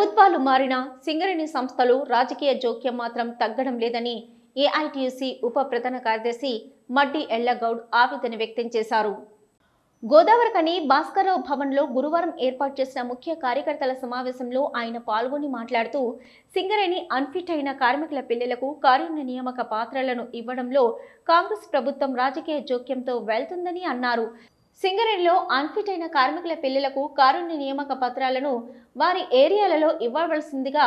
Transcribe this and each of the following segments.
ప్రభుత్వాలు మారినా సింగరేణి సంస్థలు రాజకీయ జోక్యం మాత్రం తగ్గడం లేదని ఏఐటీయూసీ ఉప ప్రధాన కార్యదర్శి మడ్డి ఎళ్ళగౌడ్ ఆవేదన వ్యక్తం చేశారు. గోదావరికని భాస్కరరావు భవన్లో గురువారం ఏర్పాటు చేసిన ముఖ్య కార్యకర్తల సమావేశంలో ఆయన పాల్గొని మాట్లాడుతూ సింగరేణి అన్ఫిట్ అయిన కార్మికుల పిల్లలకు కారుణ్య నియామక పాత్రలను ఇవ్వడంలో కాంగ్రెస్ ప్రభుత్వం రాజకీయ జోక్యంతో వెళ్తుందని అన్నారు. సింగరేణిలో అన్ఫిట్ అయిన కార్మికుల పిల్లలకు కారుణ్య నియామక పత్రాలను వారి ఏరియాలలో ఇవ్వవలసిందిగా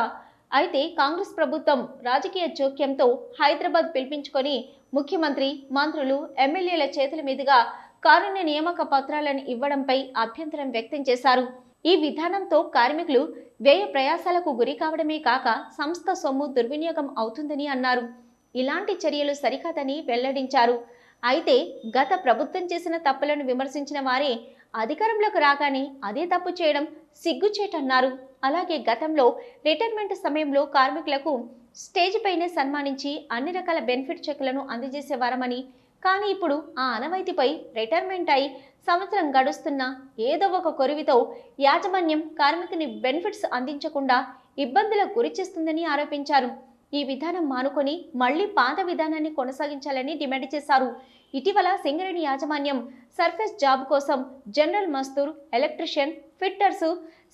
అయితే కాంగ్రెస్ ప్రభుత్వం రాజకీయ జోక్యంతో హైదరాబాద్ పిలిపించుకొని ముఖ్యమంత్రి మంత్రులు ఎమ్మెల్యేల చేతుల మీదుగా కారుణ్య నియామక పత్రాలను ఇవ్వడంపై అభ్యంతరం వ్యక్తం చేశారు. ఈ విధానంతో కార్మికులు వ్యయ ప్రయాసాలకు గురి కావడమే కాక సంస్థ సొమ్ము దుర్వినియోగం అవుతుందని అన్నారు. ఇలాంటి చర్యలు సరికాదని వెల్లడించారు. అయితే గత ప్రభుత్వం చేసిన తప్పులను విమర్శించిన వారే అధికారంలోకి రాగానే అదే తప్పు చేయడం సిగ్గుచేటన్నారు. అలాగే గతంలో రిటైర్మెంట్ సమయంలో కార్మికులకు స్టేజ్ పైనే సన్మానించి అన్ని రకాల బెనిఫిట్ చెక్కులను అందజేసేవారమని కానీ ఇప్పుడు ఆ అనవైతిపై రిటైర్మెంట్ అయి సంవత్సరం గడుస్తున్న ఏదో ఒక కొరివితో యాజమాన్యం కార్మికుని బెనిఫిట్స్ అందించకుండా ఇబ్బందులకు గురి చేస్తుందని ఆరోపించారు. ఈ విధానం మానుకొని మళ్ళీ పాత విధానాన్ని కొనసాగించాలని డిమాండ్ చేశారు. ఇటీవల సింగరేణి యాజమాన్యం సర్ఫేస్ జాబ్ కోసం జనరల్ మస్తూర్ ఎలక్ట్రిషియన్ ఫిట్టర్స్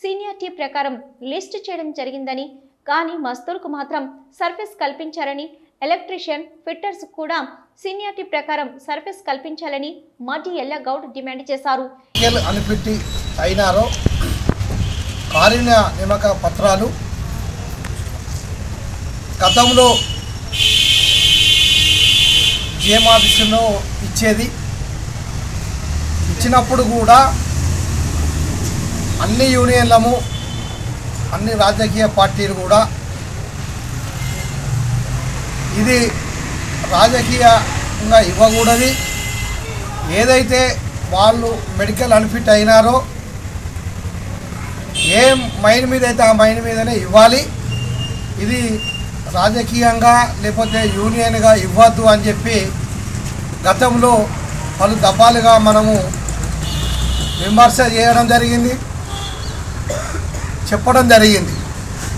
సీనియారిటీ ప్రకారం లిస్ట్ చేయడం జరిగిందని కానీ మస్తూర్కు మాత్రం సర్ఫేస్ కల్పించారని ఎలక్ట్రిషియన్ ఫిట్టర్స్ కూడా సీనియారిటీ ప్రకారం సర్ఫేస్ కల్పించాలని మాటి ఎల్లగౌడ్ డిమాండ్ చేశారు. అయినారో కారుణ్య నియామక పత్రాలు గతంలో జిఎం ఆఫీసులో ఇచ్చేది. ఇచ్చినప్పుడు కూడా అన్ని యూనియన్లము అన్ని రాజకీయ పార్టీలు కూడా ఇది రాజకీయంగా ఇవ్వకూడదు. ఏదైతే వాళ్ళు మెడికల్ అన్ఫిట్ అయినారో ఏ మైండ్ మీద అయితే ఆ మైండ్ మీదనే ఇవ్వాలి. ఇది రాజకీయంగా లేకపోతే యూనియన్గా ఇవ్వద్దు అని చెప్పి గతంలో పలు దఫాలుగా మనము విమర్శ చేయడం జరిగింది. చెప్పడం జరిగింది.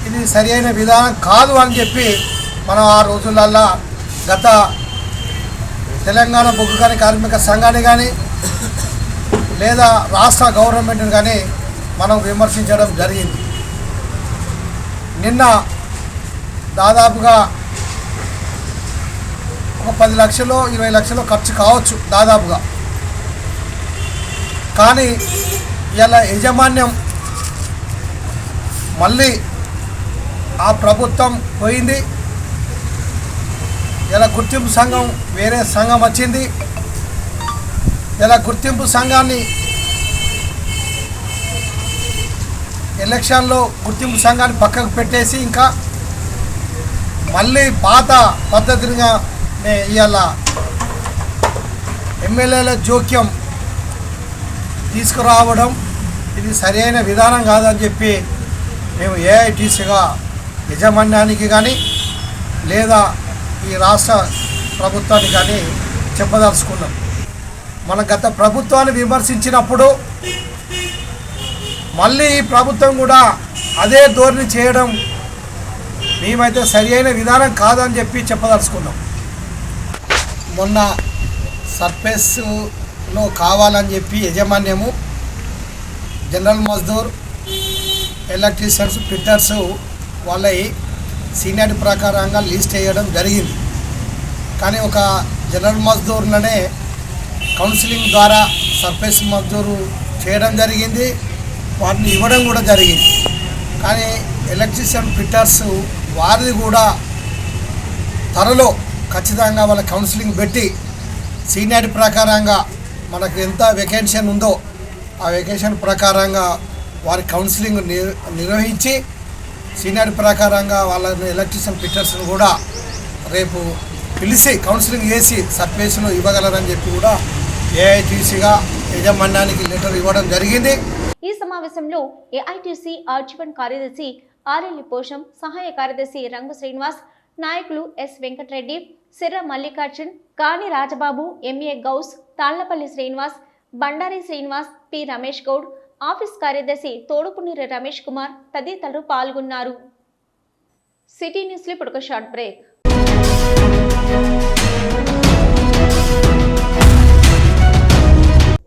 ఇది సరైన విధానం కాదు అని చెప్పి మనం ఆ రోజులల్లా గత తెలంగాణ బొగ్గు కానీ కార్మిక సంఘాన్ని కానీ లేదా రాష్ట్ర గవర్నమెంట్ని కానీ మనం విమర్శించడం జరిగింది. నిన్న దాదాపుగా ఒక పది లక్షలు ఇరవై లక్షలు ఖర్చు కావచ్చు దాదాపుగా. కానీ ఇలా యజమాన్యం మళ్ళీ ఆ ప్రభుత్వం పోయింది. ఇలా గుర్తింపు సంఘం వేరే సంఘం వచ్చింది. ఇలా గుర్తింపు సంఘాన్ని ఎలక్షన్లో గుర్తింపు సంఘాన్ని పక్కకు పెట్టేసి ఇంకా మళ్ళీ పాత పద్ధతిగా ఇవాళ ఎమ్మెల్యేల జోక్యం తీసుకురావడం ఇది సరైన విధానం కాదని చెప్పి మేము ఏఐటీసీగా యజమాన్యానికి కానీ లేదా ఈ రాష్ట్ర ప్రభుత్వానికి కానీ చెప్పదలుచుకున్నాం. మన గత ప్రభుత్వాన్ని విమర్శించినప్పుడు మళ్ళీ ఈ ప్రభుత్వం కూడా అదే ధోరణి చేయడం మేమైతే సరి అయిన విధానం కాదని చెప్పి చెప్పదలుచుకున్నాం. మొన్న సర్ఫేస్లో కావాలని చెప్పి యజమాన్యము జనరల్ మజ్దూర్ ఎలక్ట్రీషియన్స్ ఫిట్టర్స్ వాళ్ళ సీనియర్ ప్రకారంగా లిస్ట్ వేయడం జరిగింది. కానీ ఒక జనరల్ మజ్దూర్లనే కౌన్సిలింగ్ ద్వారా సర్ఫేస్ మజ్దూరు చేయడం జరిగింది వాటిని ఇవ్వడం కూడా జరిగింది. కానీ ఎలక్ట్రీషియన్ ఫిట్టర్స్ వారిది కూడా త్వరలో ఖచ్చితంగా వాళ్ళ కౌన్సిలింగ్ పెట్టి సీనియర్ ప్రకారంగా మనకు ఎంత వెకేషన్ ఉందో ఆ వెకేషన్ ప్రకారంగా వారి కౌన్సిలింగ్ నిర్వహించి సీనియర్ ప్రకారంగా వాళ్ళని ఎలక్ట్రీషియన్ ఫిట్టర్స్ని కూడా రేపు పిలిచి కౌన్సిలింగ్ చేసి సర్ఫేస్ను ఇవ్వగలరని చెప్పి కూడా ఏఐటీసీగా యజమాన్యానికి లెటర్ ఇవ్వడం జరిగింది. ఈ సమావేశంలో ఏఐటీసీ ఆర్జీవన్ కార్యదర్శి ఆరెల్లి పోషం సహాయ కార్యదర్శి రంగు శ్రీనివాస్ నాయకులు ఎస్ వెంకటరెడ్డి సిర్ర మల్లికార్జున్ కాని Rajababu MA Ghouse Tallapalli Srinivas Bandari Srinivas P Ramesh Goud office కార్యదర్శి తోడుపునీర రమేష్ కుమార్ తదితరులు పాల్గొన్నారు. సిటీ న్యూస్లో ఇప్పుడు ఒక షార్ట్ బ్రేక్.